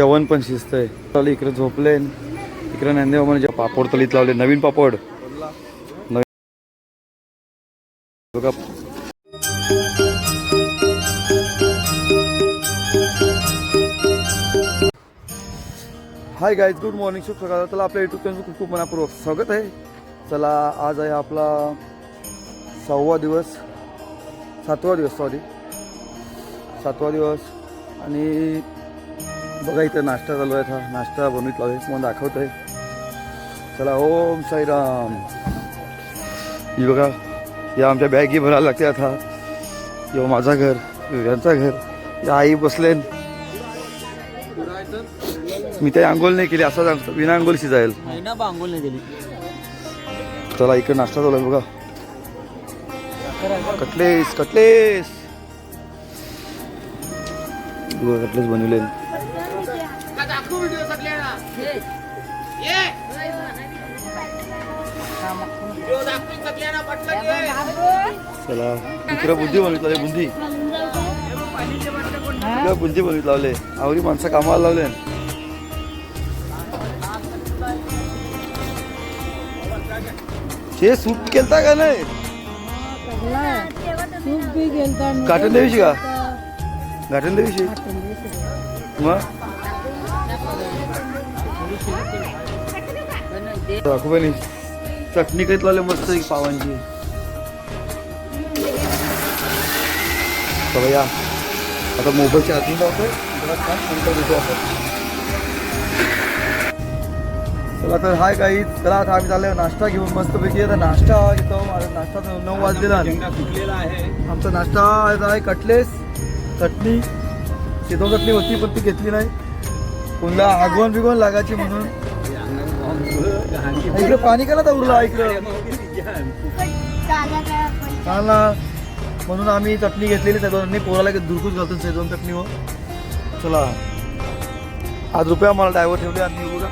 जेवण पण शिस्त आहे इकडे झोपले. इकडे नंदेवा म्हणजे पापड तलीत लावले. नवीन पापड. नवीन बघा हाय गाईज गुड मॉर्निंग शुभ सकाळ चला आपल्या युट्यूब चॅनल खूप खूप मनापूर्वक स्वागत आहे. चला आज आहे आपला सहावा दिवस. सातवा दिवस सॉरी सातवा दिवस. आणि बघा इथं नाश्ता चालू आहे हा नाश्ता बनवित आहे तुम्हाला दाखवत आहे चला ओम साईराम. ही बघा या आमच्या बॅगी भरायला लागते आता. किंवा माझा घर यांचा घर. या आई बसले मी ते आंघोळ नाही केली असं सांगतो विना आंघोळ शिजायल. बांगोल नाही गेली चला इकडे नाश्ता चालू आहे बघा. Cutlass Cutlass. बघा कटलेस बनवले चला इकडे बुंदी बनवित लावले बुंदी. इकडे बुंदी बनवित लावले आवरी माणसं कामाला लावले. हे सूप केलता का नाही? घाटन देवीशी का? घाटन देवीशी मग? दाखवू बनी चटणी काही लावले मस्त एक पावांची. या. आता मोबाईलच्या आतून जातोय चला तर हाय काही चला आता आम्ही चाललोय नाश्ता घेऊन मस्तपैकी. आता नाश्ता घेतो. माझा नाश्ता तर नऊ वाजलेला आहे. आमचा नाश्ता आहे कटलेस चटणी शेतो चटणी होती पण ती घेतली नाही. कोणला आगवण बिगवण लागायची म्हणून. इकडे पाणी का ना उरला? इकडे. ना म्हणून आम्ही चटणी घेतलेली सैदोनांनी पोराला दुरकूच घालतो सैदोन चटणीवर. चला. आज रुपया मला ड्रायव्हर ठेवले आणि बघा.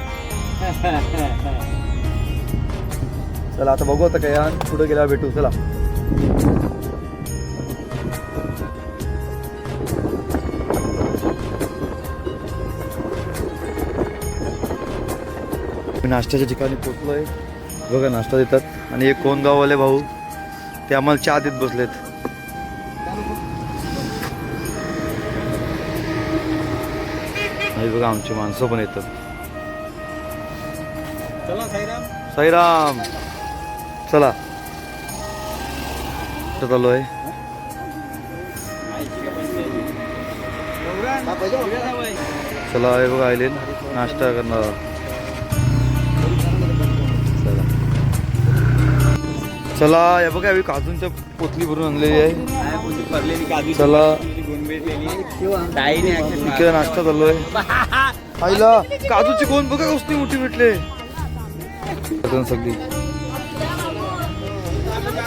चला आता बघू आता काय पुढे गेल्यावर भेटू. चला. नाश्त्याच्या ठिकाणी पोचलोय बघा नाश्ता देतात. आणि एक कोण गाववाले भाऊ ते आम्हाला चहा देत बसलेत. आणि बघा आमची माणसं पण येतात. चला साईराम. चला. चालू आहे चला हे बघा आले नाश्ता करणार चला हे बघा हे काजूंच्या पोतली भरून आणलेली आहे. चला. इकडे नाश्ता चालू आहे. आईला काजूची कोण बघा कसली मोठी भेटले. सगळी.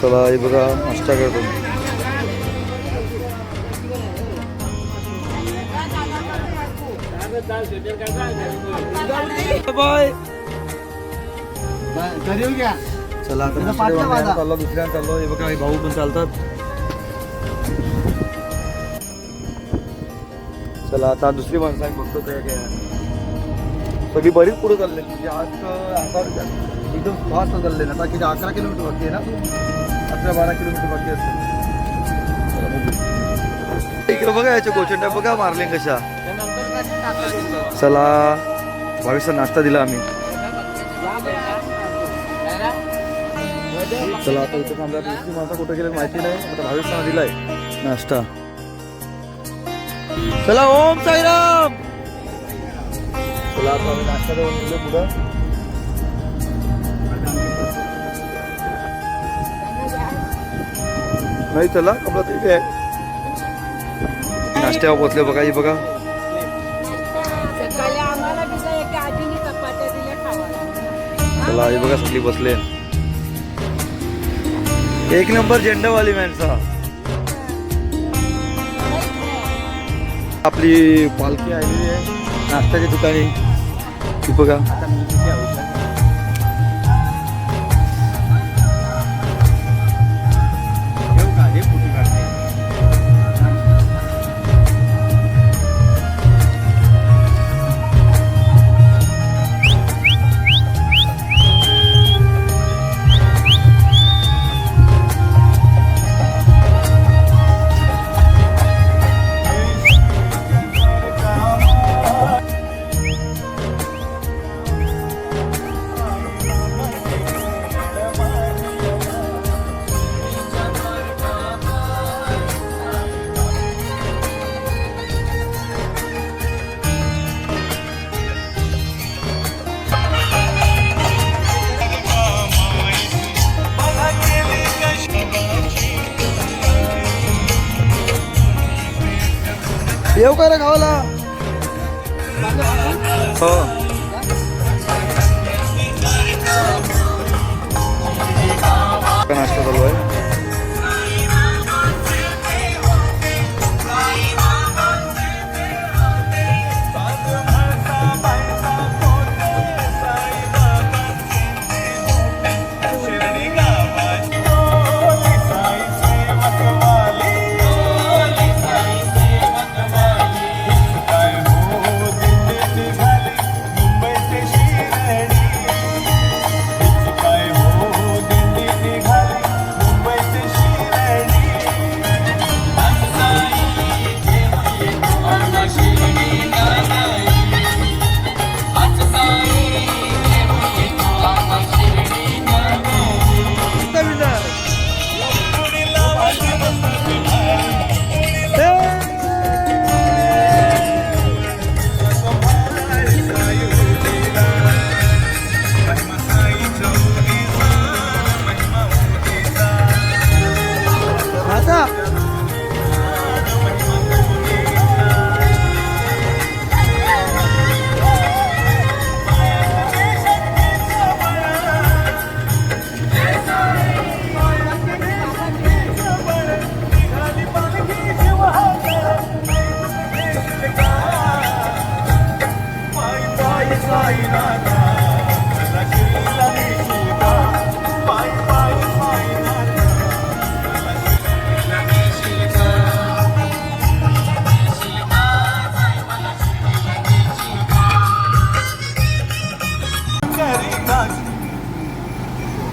चला हे बघा नाश्ता करतो. बाय. चला आता बाहेर चाललो दुसऱ्या चाललो. हे बघा हे भाऊ पण चालतात. चला आता दुसरी माणसं आहे बघतो काय काय सगळी बरीच पुढे चालले म्हणजे आज एकदम फास्ट चालले ना आता किती अकरा किलोमीटर बाकी आहे ना? अकरा बारा किलोमीटर बाकी असते. इकडे बघा याच्या गोचंड्या बघा मारले कशा. चला बावीसचा नाश्ता दिला आम्ही. चला आता इथे थांबल्या दुसरी माणसं कुठे गेले माहिती नाही आता भावीसना दिलाय नाश्ता. चला ओम साईराम! चला आता आम्ही नाश्ता देऊन निघलो पुढं. नाही चला कपडा ठीक आहे. नाश्त्यावर पोचले बघा ही बघा. चला हे बघा सगळी बसले. एक नंबर झेंडावाली माणसा आपली पालखी आलेली आहे नाश्त्याच्या ठिकाणी बघा.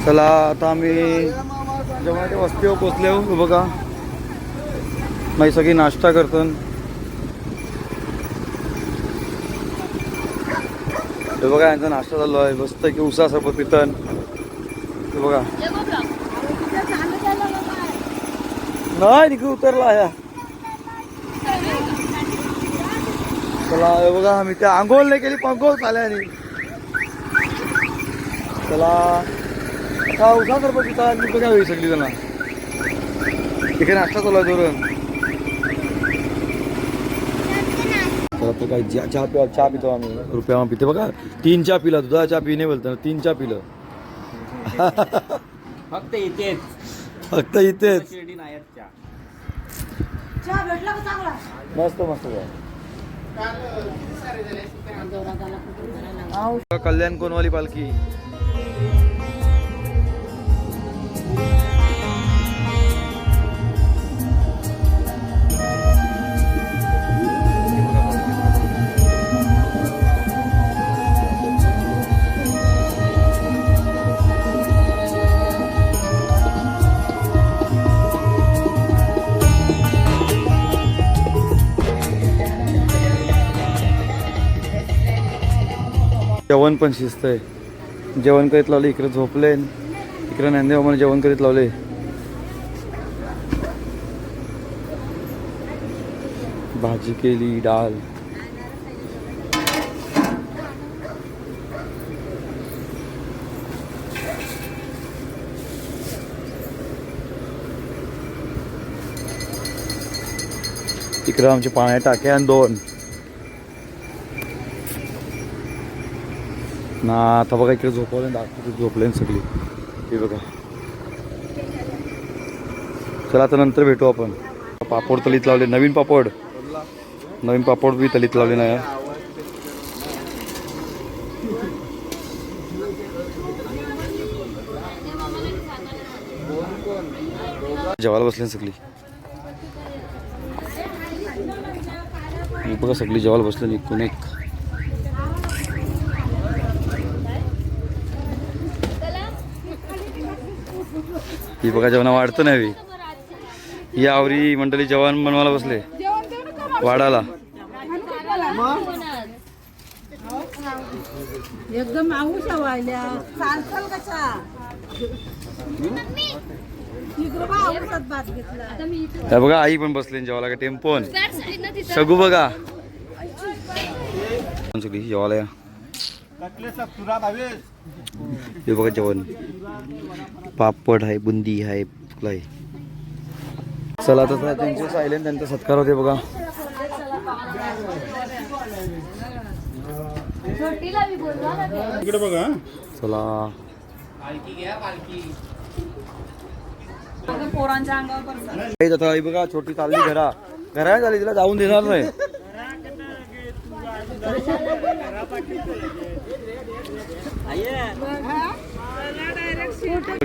चला आता आम्ही जेवणाच्या वस्तीवर पोचले हो बघा. माझी सगळी नाश्ता करतो हे बघा यांचा नाश्ता चालू आहे. मस्त की उसा सरबत पितन. हे बघा. नाही तिकडे उतरला या. चला हे बघा आम्ही त्या आंघोळ नाही केली पंघोळ चाल्या चला. सगळी जण तिकडे नाश्ता चालू आहे धोरण. चला तो काय चहा चहा पिवा चहा पितो आम्ही. रुपया पिते बघा. तीन चहा पिला दुधा चहा पिणे बोलतो. ना तीन चहा पिलं. फक्त इथेच. फक्त इथेच. शिर्डी मस्त मस्त कल्याण कोणवाली पालखी. जेवण पण शिस्त आहे जेवण करीत लावले इकडे झोपले. इकडे नांदेव मला जेवण करीत लावले. भाजी केली डाळ. इकडं आमचे पाण्या टाक्या आणि दोन. ना आता बघा इकडे झोपवलं दाखवतो झोपले सगळी. हे बघा. चला आता नंतर भेटू आपण. पापड तलीत लावले. नवीन पापड. नवीन पापड बी तलीत लावले नाही जेवायला बसले सगळी. बघा सगळी जेवायला बसले एकूण एक. ही बघा जेवणा वाढतं नाही ही आवरी मंडळी जेवण बनवायला बसले. वाढाला एकदम व्हायल्या चालचाल कशा त्या बघा आई पण बसले जेवायला का टेम्पोन सगू बघा. जेवायला या. हे बघा जेवण. पापड आहे बुंदी आहे आहे? चला आता त्यांचे सायलेन त्यांचा सत्कार होते बघा. इकडे बघा चला. आता बघा छोटी चालली घरा. घरा झाली तिला जाऊन देणार नाही.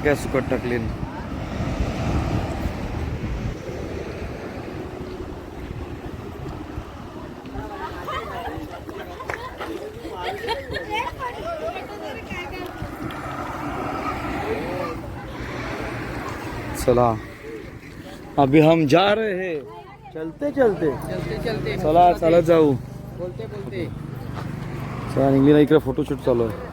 काय सुकट टाकली चला. अभी हम जा रहे हैं. चलते चलते. चलते चलते चला चालत जाऊ. बोलते बोलते. चला निघली ना इकडे फोटोशूट चालू आहे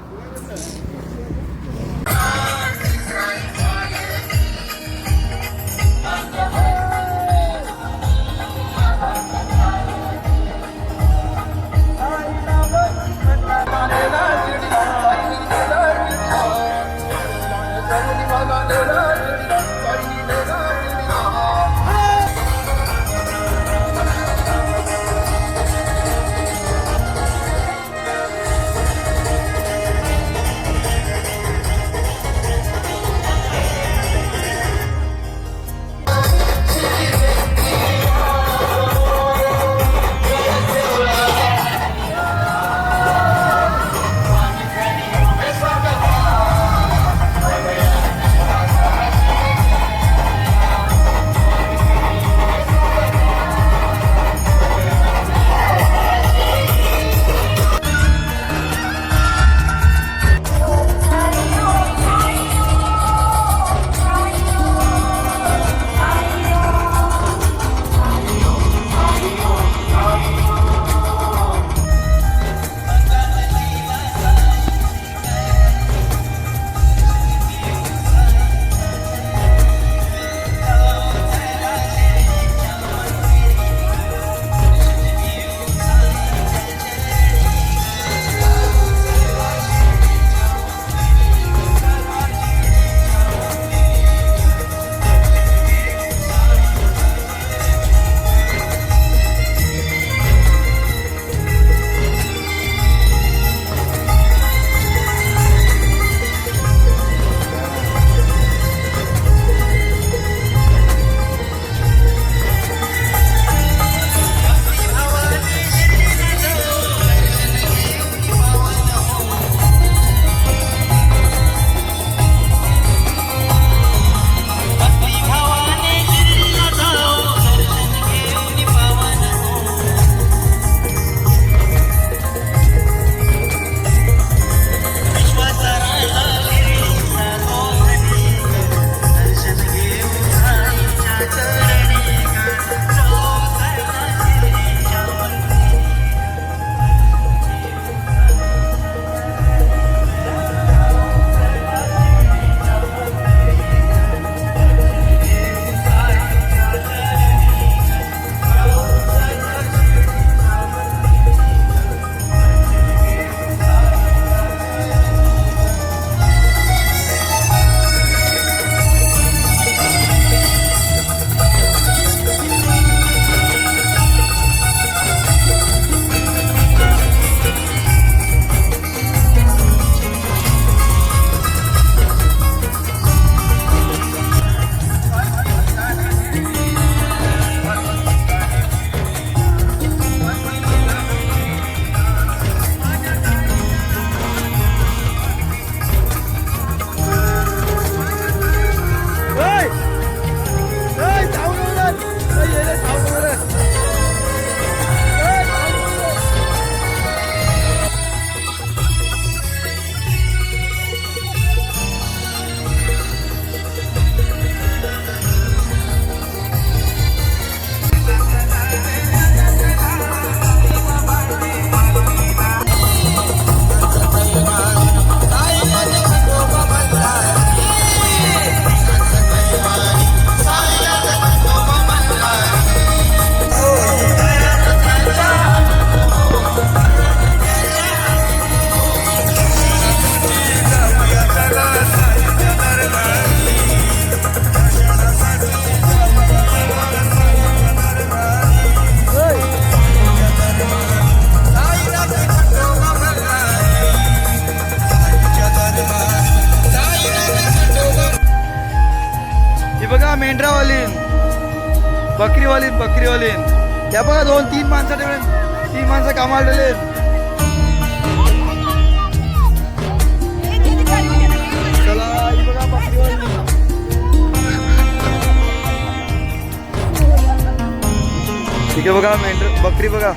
बकरी बघा.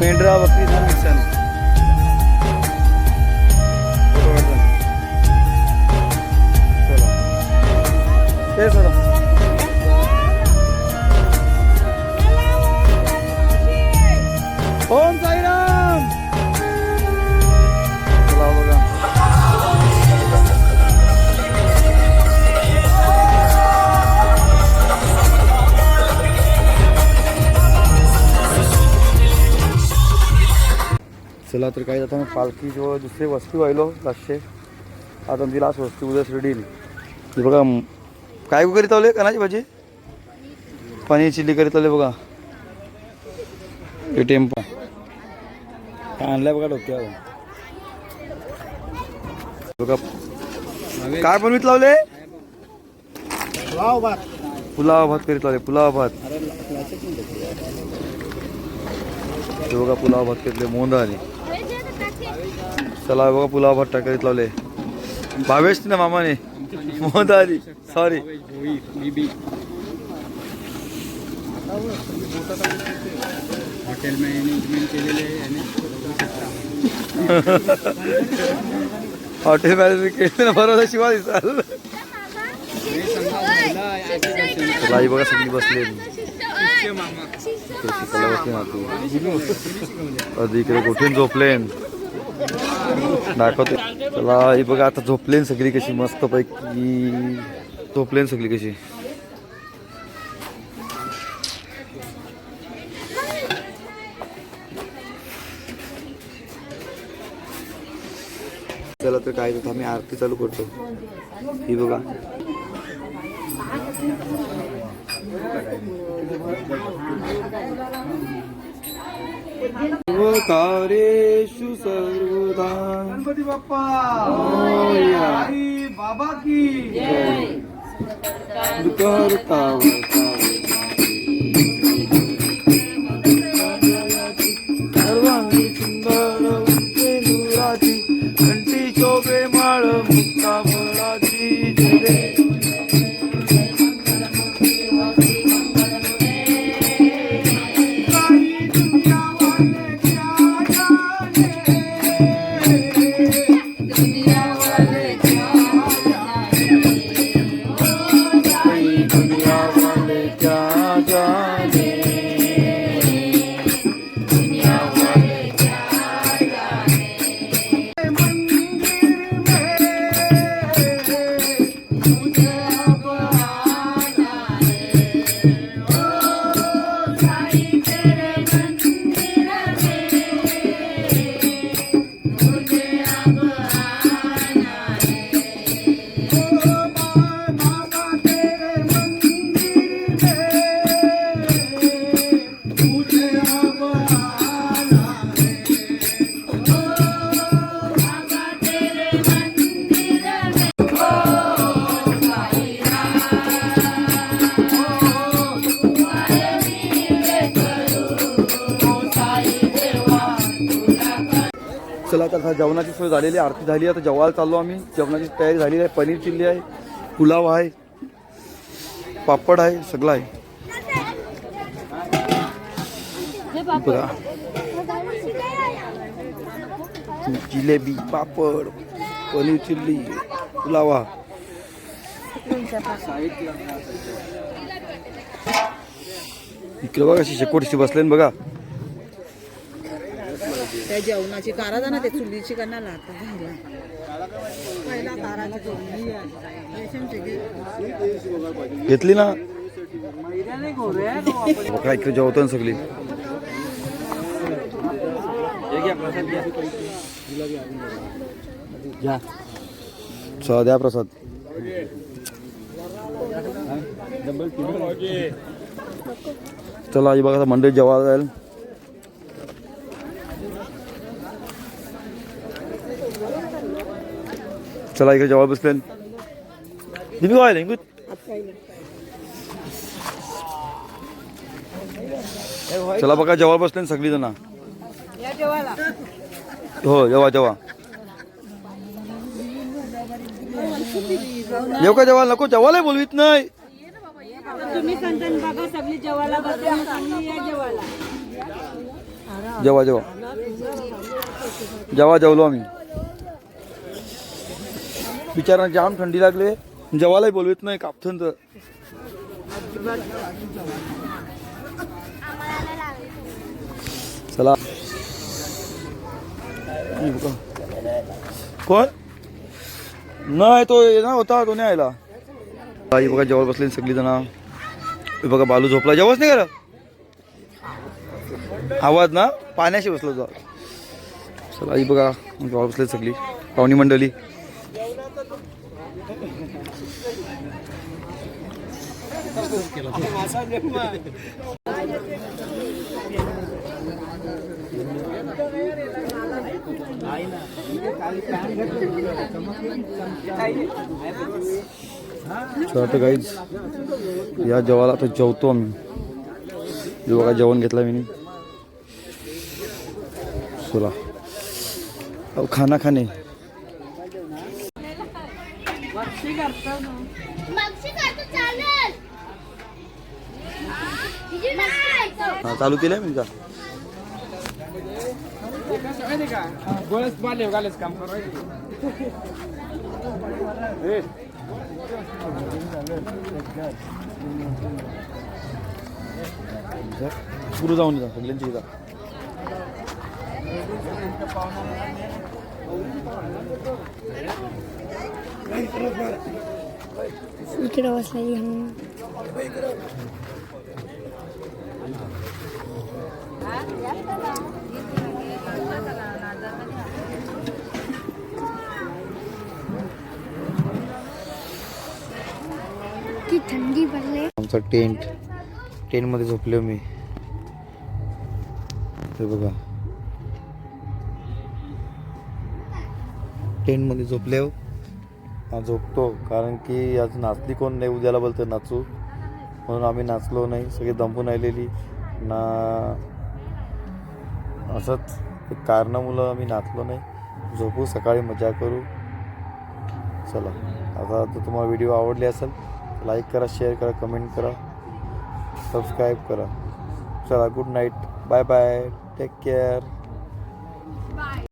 मेंढरा बकरी मिक्सन ते चला. पालखी जवळ दुसरी वस्ती व्हायलो लास्टचे आता आमची लास्ट वस्ती उद्या शिर्डील बघा काय करीत आले कणाची भाजी? पनीर चिल्ली करीत आले बघा। हे टेम्पो। काय आणलाय बघा डोक्यावर? बघा काय बनवीत लावले पुलाव भात। करीत लावले पुलाव भात। बघा पुलाव भात करीतले मोंदा आली चला बघा पुलाव भात टाकरीत लावले भावेश ना मामाने मोंदा आली सॉरी हॉटेल मॅनेजमेंट केलेले. हॉटेल मॅनेजमेंट केलं ना बरोबर शिवाय दिसाल लाई बघा सगळी बसले इकडे गोठीन झोपलेन दाखवते. चला ही बघा आता झोपलेन सगळी कशी मस्त पैकी झोपलेन सगळी कशी. चला तर काय तर आम्ही आरती चालू करतो. ही बघा. कार्યેषु सर्वदा। गणपती बाप्पा! बाबा की! करता सर्वांगी सुंदर उंचे दुराची कंठी शोभे माळ मुक्ता फळाची जेवणाची सोय झालेली आहे आरती झाली आहे आता जेवायला चाललो आम्ही. जेवणाची तयारी झालेली आहे पनीर चिल्ली आहे पुलाव आहे पापड आहे सगळं आहे. बघा. जिलेबी पापड पनीर चिल्ली पुलावा. इकडे बघा शेकोटीशी बसले बघा. त्या जेवणाची कारा ना ते चुलीची कणाला आता झाला पहिला घे. घेतली ना? बघा इकडे जेवतो ना सगळी. चला द्या प्रसाद. चला आई बघा आता मंडळी जेवायला जाईल. चला इकडे जेवायला बसले. दिली गुड. चला बघा जेव्हा बसले सगळी जण हो जेव्हा जेव्हा येऊ का जेव्हा नको जेव्हाला बोलवीत नाही. जेव्हा जेव्हा जेव्हा जेवलो आम्ही. बिचारा जाम थंडी लागले जेवायलाही बोलवत नाही कापथन तर. चला. कोण? नाही तो ना होता तो नाही आयला आई बघा जेव्हा बसले सगळी जण बघा बालू झोपला. जेव्हाच नाही करा आवाज ना? पाण्याशी बसलो जा चला आई बघा जेव्हा बसले सगळी. पाहुणी मंडळी. चला तर काहीच या जेवायला आता जेवतो आम्ही. हे जेवण घेतला मी चला. अहो खाना खाणे. करतो हा चालू केलंय मी का गोळ्याच पाले गालेच काम करू सुरू जाऊन जा सगळ्यांची इथं इकडे बसलेली की थंडी पडले आमचा टेंट टेंटमध्ये झोपलो मी. हे बघा. टेंटमध्ये झोपले हो. झोपतो कारण की आज नाचली कोण नाही उद्याला बोलतं नाचू. म्हणून आम्ही नाचलो नाही सगळे दंपून आलेली ना असंच एक कारणामुळं आम्ही नाचलो नाही. झोपू सकाळी मजा करू. चला आता जर तुम्हाला व्हिडिओ आवडले असेल लाईक करा शेअर करा कमेंट करा सबस्क्राईब करा. चला good night. Bye bye. Take care.